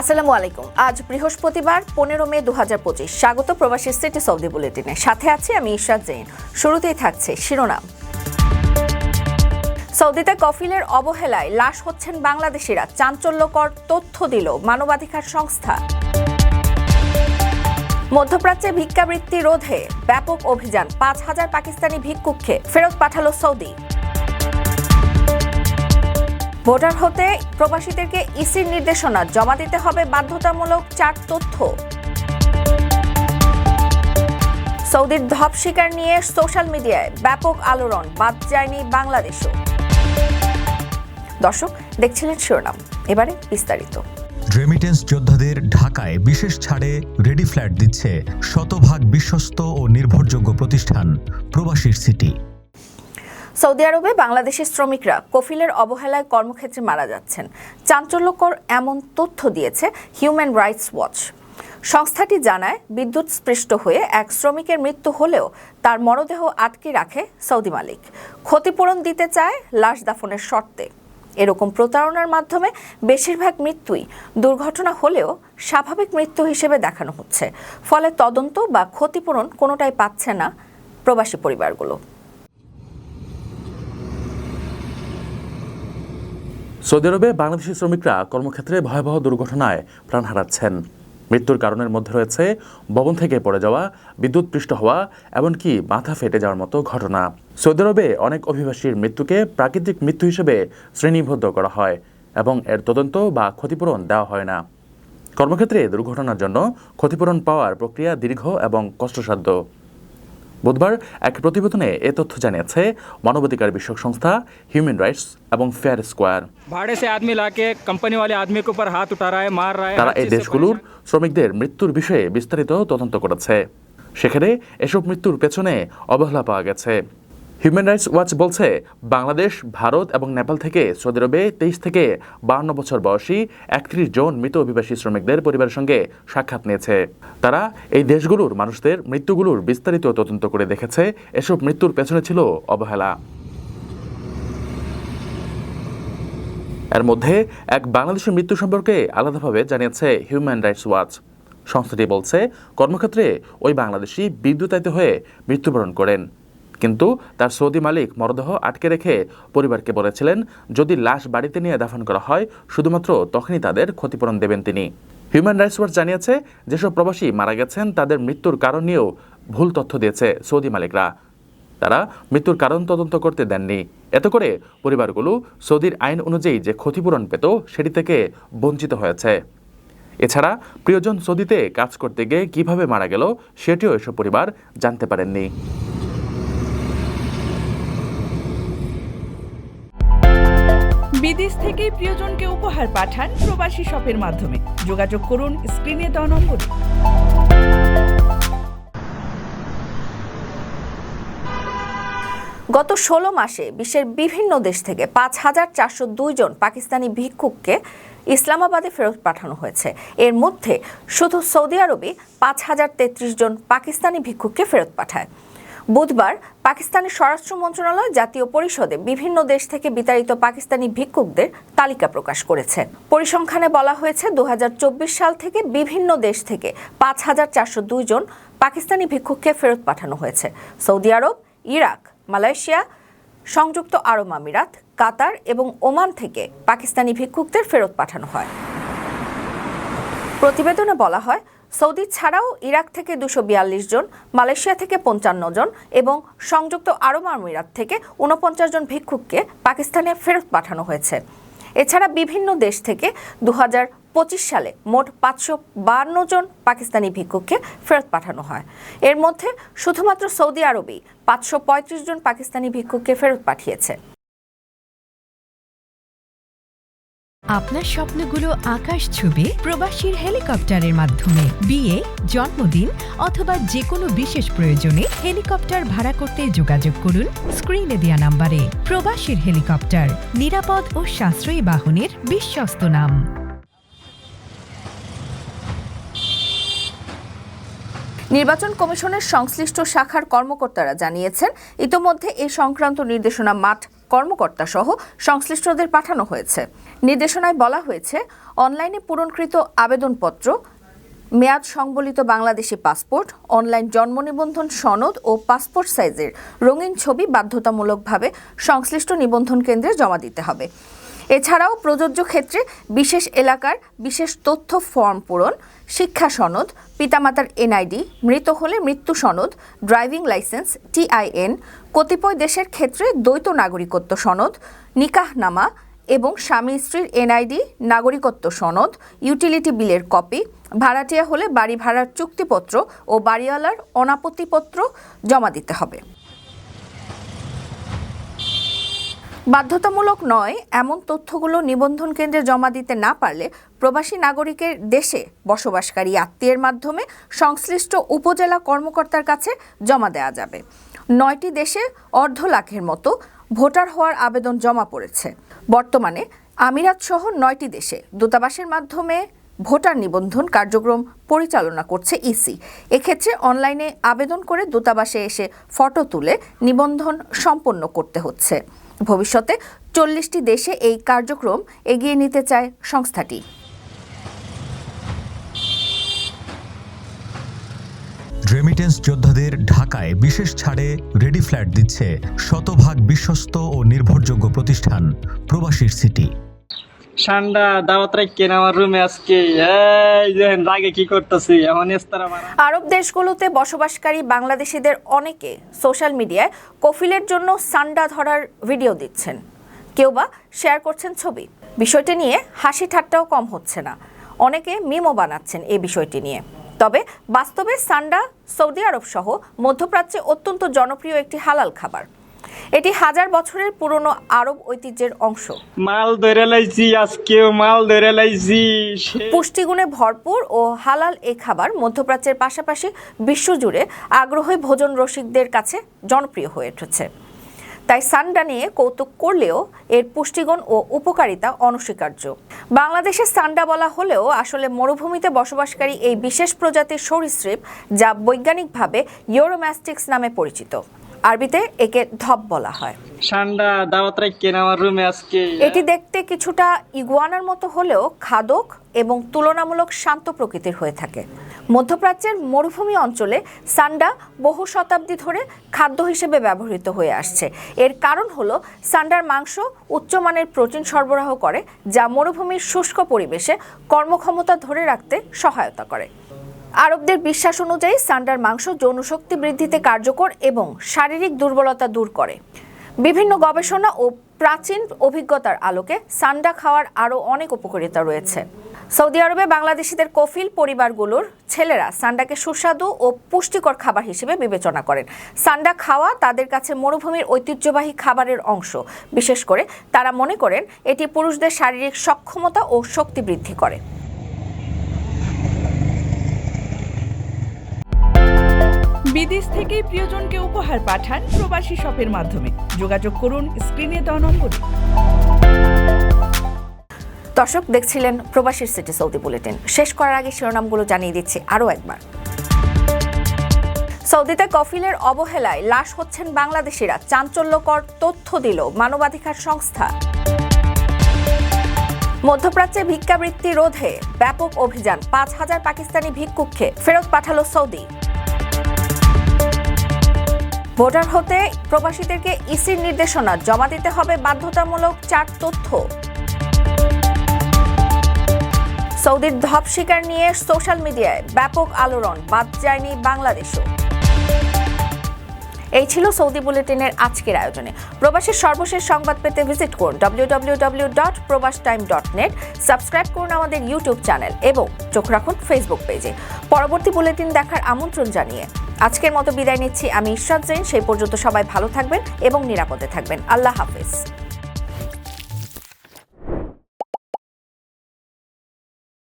আসসালামু আলাইকুম। আজ বৃহস্পতিবার, পনেরো মে দু পঁচিশ। স্বাগত প্রবাসী সিটি সৌদি বুলেটিনে। সাথে আছি আমি ইশরাত জৈন। শুরুতেই থাকছে শিরোনাম। সৌদিতে কফিলের অবহেলায় লাশ হচ্ছেন বাংলাদেশিরা। চাঞ্চল্যকর তথ্য দিল মানবাধিকার সংস্থা। মধ্যপ্রাচ্যে ভিক্ষাবৃত্তি রোধে ব্যাপক অভিযান। পাঁচ হাজার পাকিস্তানি ভিক্ষুককে ফেরত পাঠালো সৌদি। ভোটার হতে প্রবাসীদেরকে ইসির নির্দেশনা জমা দিতে হবে বাধ্যতামূলক চার তথ্য। সৌদির ধপ শিকার নিয়ে সোশ্যাল মিডিয়ায় ব্যাপক আলোড়ন, বাদ যায়নি বাংলাদেশও। দর্শক, দেখছিলেন শিরোনাম। এবারে বিস্তারিত। রেমিটেন্স যোদ্ধাদের ঢাকায় বিশেষ ছাড়ে রেডি ফ্ল্যাট দিচ্ছে শতভাগ বিশ্বস্ত ও নির্ভরযোগ্য প্রতিষ্ঠান প্রবাসীর সিটি। সৌদি আরবে বাংলাদেশের শ্রমিকরা কফিলের অবহেলায় কর্মক্ষেত্রে মারা যাচ্ছেন। চাঞ্চল্যকর এমন তথ্য দিয়েছে হিউম্যান রাইটস ওয়াচ সংস্থাটি জানায়, বিদ্যুৎ স্পৃষ্ট হয়ে এক শ্রমিকের মৃত্যু হলেও তার মরদেহ আটকে রাখে সৌদি মালিক। ক্ষতিপূরণ দিতে চায় লাশ দাফনের শর্তে। এরকম প্রতারণার মাধ্যমে বেশিরভাগ মৃত্যুই দুর্ঘটনা হলেও স্বাভাবিক মৃত্যু হিসেবে দেখানো হচ্ছে। ফলে তদন্ত বা ক্ষতিপূরণ কোনোটাই পাচ্ছে না প্রবাসী পরিবারগুলো। সৌদি আরবে বাংলাদেশি শ্রমিকরা কর্মক্ষেত্রে ভয়াবহ দুর্ঘটনায় প্রাণ হারাচ্ছেন। মৃত্যুর কারণের মধ্যে রয়েছে ভবন থেকে পড়ে যাওয়া, বিদ্যুৎ পৃষ্ঠ হওয়া, এমনকি মাথা ফেটে যাওয়ার মতো ঘটনা। সৌদি আরবে অনেক অভিবাসীর মৃত্যুকে প্রাকৃতিক মৃত্যু হিসেবে শ্রেণীবদ্ধ করা হয় এবং এর তদন্ত বা ক্ষতিপূরণ দেওয়া হয় না। কর্মক্ষেত্রে দুর্ঘটনার জন্য ক্ষতিপূরণ পাওয়ার প্রক্রিয়া দীর্ঘ এবং কষ্টসাধ্য। বুধবার এক প্রতিবেদনে এ তথ্য জানিয়েছে মানবাধিকার বিষয়ক সংস্থা হিউম্যান রাইটস এবং ফেয়ার স্কোয়ার ভাড়ে সে আদমি লাকে কোম্পানি वाले আদমি কে উপর হাত উঠা রায় মার রায় তারা এই দেশগুলোর শ্রমিকদের মৃত্যুর বিষয়ে বিস্তারিত তদন্ত করেছে। সেখানে এসব মৃত্যুর পেছনে অবহেলা পাওয়া গেছে। হিউম্যান রাইটস ওয়াচ বলছে, বাংলাদেশ, ভারত এবং নেপাল থেকে সৌদি আরবে তেইশ থেকে বাহান্ন বছর বয়সী একত্রিশ জন মৃত অভিবাসী শ্রমিকদের পরিবারের সঙ্গে সাক্ষাৎ নিয়েছে। তারা এই দেশগুলোর মানুষদের মৃত্যুগুলোর বিস্তারিত তদন্ত করে দেখেছে। এসব মৃত্যুর পেছনে ছিল অবহেলা। এর মধ্যে এক বাংলাদেশের মৃত্যু সম্পর্কে আলাদাভাবে জানিয়েছে হিউম্যান রাইটস ওয়াচ সংস্থাটি বলছে, কর্মক্ষেত্রে ওই বাংলাদেশি বিদ্যুতায়িত হয়ে মৃত্যুবরণ করেন। কিন্তু তার সৌদি মালিক মরদেহ আটকে রেখে পরিবারকে বলেছিলেন, যদি লাশ বাড়িতে নিয়ে দাফন করা হয়, শুধুমাত্র তখনই তাদের ক্ষতিপূরণ দেবেন তিনি। হিউম্যান রাইটস ওয়াচ জানিয়েছে, যেসব প্রবাসী মারা গেছেন, তাদের মৃত্যুর কারণ নিয়েও ভুল তথ্য দিয়েছে সৌদি মালিকরা। তারা মৃত্যুর কারণ তদন্ত করতে দেননি। এত করে পরিবারগুলো সৌদির আইন অনুযায়ী যে ক্ষতিপূরণ পেত, সেটি থেকে বঞ্চিত হয়েছে। এছাড়া প্রিয়জন সৌদিতে কাজ করতে গিয়ে কীভাবে মারা গেল, সেটিও এসব পরিবার জানতে পারেননি। বিদেশ থেকে প্রিয়জনকে উপহার পাঠান প্রবাসী শপের মাধ্যমে। যোগাযোগ করুন স্ক্রিনে দেওয়া নম্বরে। গত ষোলো মাসে বিশ্বের বিভিন্ন দেশ থেকে পাঁচ হাজার চারশো দুই জন পাকিস্তানি ভিক্ষুককে ইসলামাবাদে ফেরত পাঠানো হয়েছে। এর মধ্যে শুধু সৌদি আরবে পাঁচ হাজার তেত্রিশ জন পাকিস্তানি ভিক্ষুককে ফেরত পাঠায়। বুধবার পাকিস্তানের স্বরাষ্ট্র মন্ত্রণালয় জাতীয় পরিষদে বিভিন্ন দেশ থেকে বিতাড়িত পাকিস্তানি ভিক্ষুকদের তালিকা প্রকাশ করেছে। পরিসংখ্যানে বলা হয়েছে দু হাজার চব্বিশ সাল থেকে বিভিন্ন দেশ থেকে পাঁচ হাজার চারশো দুই জন পাকিস্তানি ভিক্ষুককে ফেরত পাঠানো হয়েছে। সৌদি আরব, ইরাক, মালয়েশিয়া, সংযুক্ত আরব আমিরাত, কাতার এবং ওমান থেকে পাকিস্তানি ভিক্ষুকদের ফেরত পাঠানো হয়। প্রতিবেদনে বলা হয় সৌদি ছাড়াও ইরাক থেকে দুশো বিয়াল্লিশ জন, মালয়েশিয়া থেকে পঞ্চান্ন জন এবং সংযুক্ত আরব আমিরাত থেকে উনপঞ্চাশ জন ভিক্ষুককে পাকিস্তানে ফেরত পাঠানো হয়েছে। এছাড়া বিভিন্ন দেশ থেকে দু পঁচিশ সালে মোট পাঁচশো বান্ন জন পাকিস্তানি ভিক্ষুককে ফেরত পাঠানো হয়। এর মধ্যে শুধুমাত্র সৌদি আরবেই পাঁচশো পঁয়ত্রিশ জন পাকিস্তানি ভিক্ষুককে ফেরত পাঠিয়েছে। আপনার স্বপ্নগুলো আকাশ ছুবে প্রবাসীর হেলিকপ্টারের মাধ্যমে। বিয়ে, জন্মদিন অথবা যে কোনো বিশেষ প্রয়োজনে হেলিকপ্টার ভাড়া করতে যোগাযোগ করুন স্ক্রিনে দেয়া নাম্বারে। প্রবাসীর হেলিকপ্টার, নিরাপদ ও সাশ্রয়ী বাহনের বিশ্বস্ত নাম। নির্বাচন কমিশনের সংশ্লিষ্ট শাখার কর্মকর্তারা জানিয়েছেন, ইতোমধ্যে এ সংক্রান্ত নির্দেশনা মাঠ কর্মকর্তা সহ সংশ্লিষ্টদের পাঠানো হয়েছে। নির্দেশনায় বলা হয়েছে, অনলাইনে পূরণকৃত আবেদনপত্র, মেয়াদ সংবলিত বাংলাদেশি পাসপোর্ট, অনলাইন জন্ম নিবন্ধন সনদ ও পাসপোর্ট সাইজের রঙিন ছবি বাধ্যতামূলকভাবে সংশ্লিষ্ট নিবন্ধন কেন্দ্রে জমা দিতে হবে। এছাড়াও প্রযোজ্য ক্ষেত্রে বিশেষ এলাকার বিশেষ তথ্য ফর্ম পূরণ, শিক্ষা সনদ, পিতামাতার এনআইডি, মৃত হলে মৃত্যু সনদ, ড্রাইভিং লাইসেন্স, টিআইএন, কতিপয় দেশের ক্ষেত্রে দ্বৈত নাগরিকত্ব সনদ, নিকাহনামা এবং স্বামী স্ত্রীর এনআইডি, নাগরিকত্ব সনদ, ইউটিলিটি বিলের কপি, ভাড়াটিয়া হলে বাড়ি ভাড়ার চুক্তিপত্র ও বাড়িওয়ালার অনাপত্তিপত্র জমা দিতে হবে। বাধ্যতামূলক নয়, এমন তথ্যগুলো নিবন্ধন কেন্দ্রে জমা দিতে না পারলে প্রবাসী নাগরিকের দেশে বসবাসকারী আত্মীয়ের মাধ্যমে সংশ্লিষ্ট উপজেলা কর্মকর্তার কাছে জমা দেওয়া যাবে। নয়টি দেশে অর্ধ লাখের মতো ভোটার হওয়ার আবেদন জমা পড়েছে। বর্তমানে আমিরাত সহ নয়টি দেশে দূতাবাসের মাধ্যমে ভোটার নিবন্ধন কার্যক্রম পরিচালনা করছে ইসি। এক্ষেত্রে অনলাইনে আবেদন করে দূতাবাসে এসে ফটো তুলে নিবন্ধন সম্পন্ন করতে হচ্ছে। ভবিষ্যতে চল্লিশটি দেশে এই কার্যক্রম এগিয়ে নিতে চায় সংস্থাটি। রেমিটেন্স যোদ্ধাদের ঢাকায় বিশেষ ছাড়ে রেডি ফ্ল্যাট দিচ্ছে শতভাগ বিশ্বস্ত ও নির্ভরযোগ্য প্রতিষ্ঠান প্রবাসীর সিটি ঠান্ডা দাওয়াত রাখেন আমার রুমে আজকে। এই যে রাগে কি করতেছি? এখন আরব দেশগুলোতে বসবাসকারী বাংলাদেশিদের অনেকে সোশ্যাল মিডিয়ায় কফিলের জন্য সান্ডা ধরার ভিডিও দিচ্ছেন। কেউ বা শেয়ার করছেন ছবি। বিষয়টি নিয়ে হাসি ঠাট্টাও কম হচ্ছে না। অনেকে মিমও বানাচ্ছেন এই বিষয়টি নিয়ে। তবে বাস্তবে সান্ডা সৌদি আরব সহ মধ্যপ্রাচ্যে অত্যন্ত জনপ্রিয় একটি হালাল খাবার। এটি হাজার বছরের পুরনো আরব ঐতিহ্যের অংশ। মাল ধরে লাইছি আজকেও মাল ধরে লাইছি পুষ্টিগুণে ভরপুর ও হালাল এই খাবার মধ্যপ্রাচ্যের পাশাপাশি বিশ্বজুড়ে আগ্রহী ভোজন রসিকদের কাছে জনপ্রিয় হয়ে উঠেছে। তাই সান্ডা নিয়ে কৌতুক করলেও এর পুষ্টিগুণ ও উপকারিতা অনস্বীকার্য। বাংলাদেশে সান্ডা বলা হলেও আসলে মরুভূমিতে বসবাসকারী এই বিশেষ প্রজাতির সরীসৃপ যা বৈজ্ঞানিকভাবে ইউরোম্যাস্টিক্স নামে পরিচিত। আরবিতে একে ধপ বলা হয়। ঠান্ডা দাওয়াত রাখেন আমার রুমে আজকে। এটি দেখতে কিছুটা ইগুয়ানার মতো হলেও খাদক এবং তুলনামূলক শান্ত প্রকৃতির হয়ে থাকে। মধ্যপ্রাচ্যের মরুভূমি অঞ্চলে সান্ডা বহু শতাব্দী ধরে খাদ্য হিসেবে ব্যবহৃত হয়ে আসছে। এর কারণ হল সান্ডার মাংস উচ্চমানের প্রোটিন সরবরাহ করে, যা মরুভূমির শুষ্ক পরিবেশে কর্মক্ষমতা ধরে রাখতে সহায়তা করে। আরবদের বিশ্বাস অনুযায়ী সান্ডার মাংস যৌনশক্তি বৃদ্ধিতে কার্যকর এবং শারীরিক দুর্বলতা দূর করে। বিভিন্ন গবেষণা ও প্রাচীন অভিজ্ঞতার আলোকে সান্ডা খাওয়ার আরও অনেক উপকারিতা রয়েছে। সৌদি আরবে বাংলাদেশিদের কফিল পরিবারগুলোর ছেলেরা সান্ডাকে সুস্বাদু ও পুষ্টিকর খাবার হিসেবে বিবেচনা করেন। সান্ডা খাওয়া তাদের কাছে মরুভূমির ঐতিহ্যবাহী খাবারের অংশ। বিশেষ করে তারা মনে করেন এটি পুরুষদের শারীরিক সক্ষমতা ও শক্তি বৃদ্ধি করে। বিদেশ থেকে প্রিয়জনকে উপহার পাঠান প্রবাসী শপের মাধ্যমে। যোগাযোগ করুন স্ক্রিনে দেওয়া নম্বরে। দর্শক দেখছিলেন প্রবাসীর সিটি সৌদি বুলেটিন। শেষ করার আগে শিরোনামগুলো জানিয়ে দিচ্ছি আরও একবার। সৌদিতে কফিলের অবহেলায় লাশ হচ্ছেন বাংলাদেশিরা। চাঞ্চল্যকর তথ্য দিল মানবাধিকার সংস্থা। মধ্যপ্রাচ্যে ভিক্ষাবৃত্তি রোধে ব্যাপক অভিযান। পাঁচ হাজার পাকিস্তানি ভিক্ষুককে ফেরত পাঠালো সৌদি। ভোটার হতে প্রবাসীদেরকে ইসির নির্দেশনা। জমা দিতে হবে বাধ্যতামূলক চার তথ্য। সৌদির ধপ শিকার নিয়ে সোশ্যাল মিডিয়ায় ব্যাপক আলোড়ন, বাদ যায়নি বাংলাদেশও। এই ছিল সৌদি বুলেটিনের আজকের আয়োজনে। প্রবাসের সর্বশেষ সংবাদ পেতে ভিজিট করুন W dot Probash time dot net subscribe করুন আমাদের ইউটিউব চ্যানেল এবং চোখ রাখুন ফেসবুক পেজে পরবর্তী বুলেটিন দেখার আমন্ত্রণ জানিয়ে আজকের মতো বিদায় নিচ্ছি আমি ঈশ্বর জৈন সেই পর্যন্ত সবাই ভালো থাকবেন এবং নিরাপদে থাকবেন। আল্লাহ হাফেজ।